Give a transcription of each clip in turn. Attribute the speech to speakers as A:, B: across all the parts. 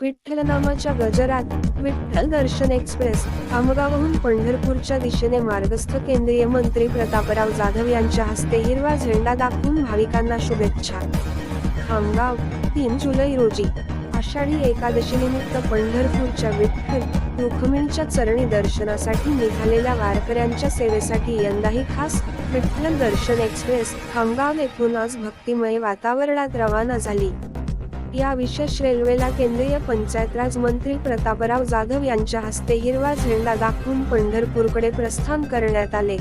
A: विठ्ठलनामाच्या गजरात विठ्ठल दर्शन एक्सप्रेस खामगावहून पंढरपूरच्या दिशेने मार्गस्थ केंद्रीय मंत्री प्रतापराव जाधव यांच्या हस्ते हिरवा झेंडा दाखवून भाविकांना शुभेच्छा. खामगाव तीन जुलै रोजी. आषाढी एकादशीनिमित्त पंढरपूरच्या विठ्ठल रुक्मिणीच्या चरणी दर्शनासाठी निघालेल्या वारकऱ्यांच्या सेवेसाठी यंदाही खास विठ्ठल दर्शन एक्सप्रेस खामगाव येथून आज भक्तिमय वातावरणात रवाना झाली. या विशेष रेल्वेला केंद्रीय पंचायत राज मंत्री प्रतापराव जाधव यांच्या हस्ते हिरवा झेंडा दाखवून पंढरपूरकडे प्रस्थान करण्यात आले.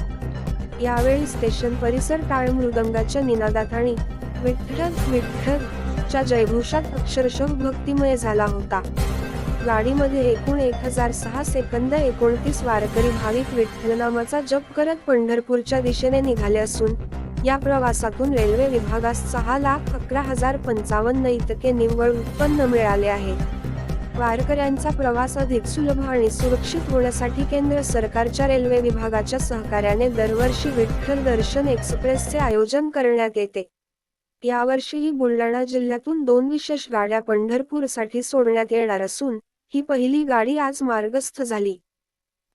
A: यावेळी स्टेशन परिसर टाळ मृदंगाच्या निनादात आणि विठ्ठल विठ्ठल च्या जयघोषात अक्षरशः भक्तिमय झाला होता. गाडीमध्ये एकूण एक हजार सहा सेकंद एकोणतीस वारकरी भाविक विठ्ठलनामाचा जप करत पंढरपूरच्या दिशेने निघाले असून या प्रवासातून रेल्वे विभागास सहा लाख अकरा हजार पंचावन्न इतके निव्वळ उत्पन्न मिळाले आहे. वारकऱ्यांचा प्रवास अधिक सुलभ आणि सुरक्षित होण्यासाठी केंद्र सरकारच्या रेल्वे विभागाच्या सहकार्याने दरवर्षी विठ्ठल दर्शन एक्सप्रेसचे आयोजन करण्यात येते. यावर्षीही बुलढाणा जिल्ह्यातून दोन विशेष गाड्या पंढरपूरसाठी सोडण्यात येणार असून ही पहिली गाडी आज मार्गस्थ झाली.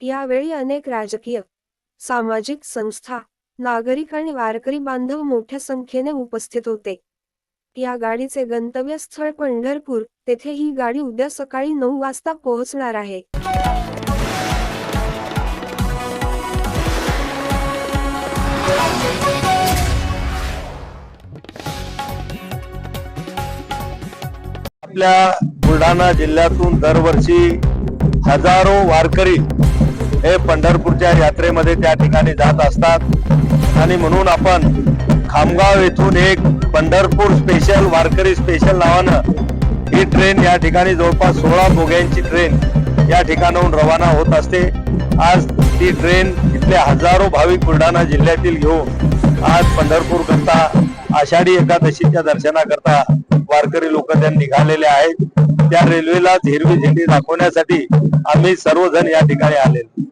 A: यावेळी अनेक राजकीय सामाजिक संस्था नागरिक आणि वारकरी बांधव मोठ्या संख्येने उपस्थित होते. या गाडीचे गंतव्यस्थळ पंढरपूर तेथे ही गाडी उद्या सकाळी नऊ वाजता पोहोचणार आहे.
B: आपल्या बुलढाणा जिल्ह्यातून दरवर्षी हजारो वारकरी हे पंढरपूरच्या यात्रेमध्ये त्या ठिकाणी जात असतात. आणि म्हणून आपण खामगाव येथून एक पंढरपूर स्पेशल वारकरी स्पेशल नावानं ही ट्रेन या ठिकाणी जवळपास सोळा बोग्यांची ट्रेन या ठिकाणाहून रवाना होत असते. आज ती ट्रेन इथले हजारो भाविक बुलढाणा जिल्ह्यातील घेऊन आज पंढरपूर करता आषाढी एकादशीच्या दर्शनाकरता वारकरी लोक त्या निघालेले आहेत. त्या रेल्वेला हिरवी झेंडी दाखवण्यासाठी आम्ही सर्वजण या ठिकाणी आलेलो.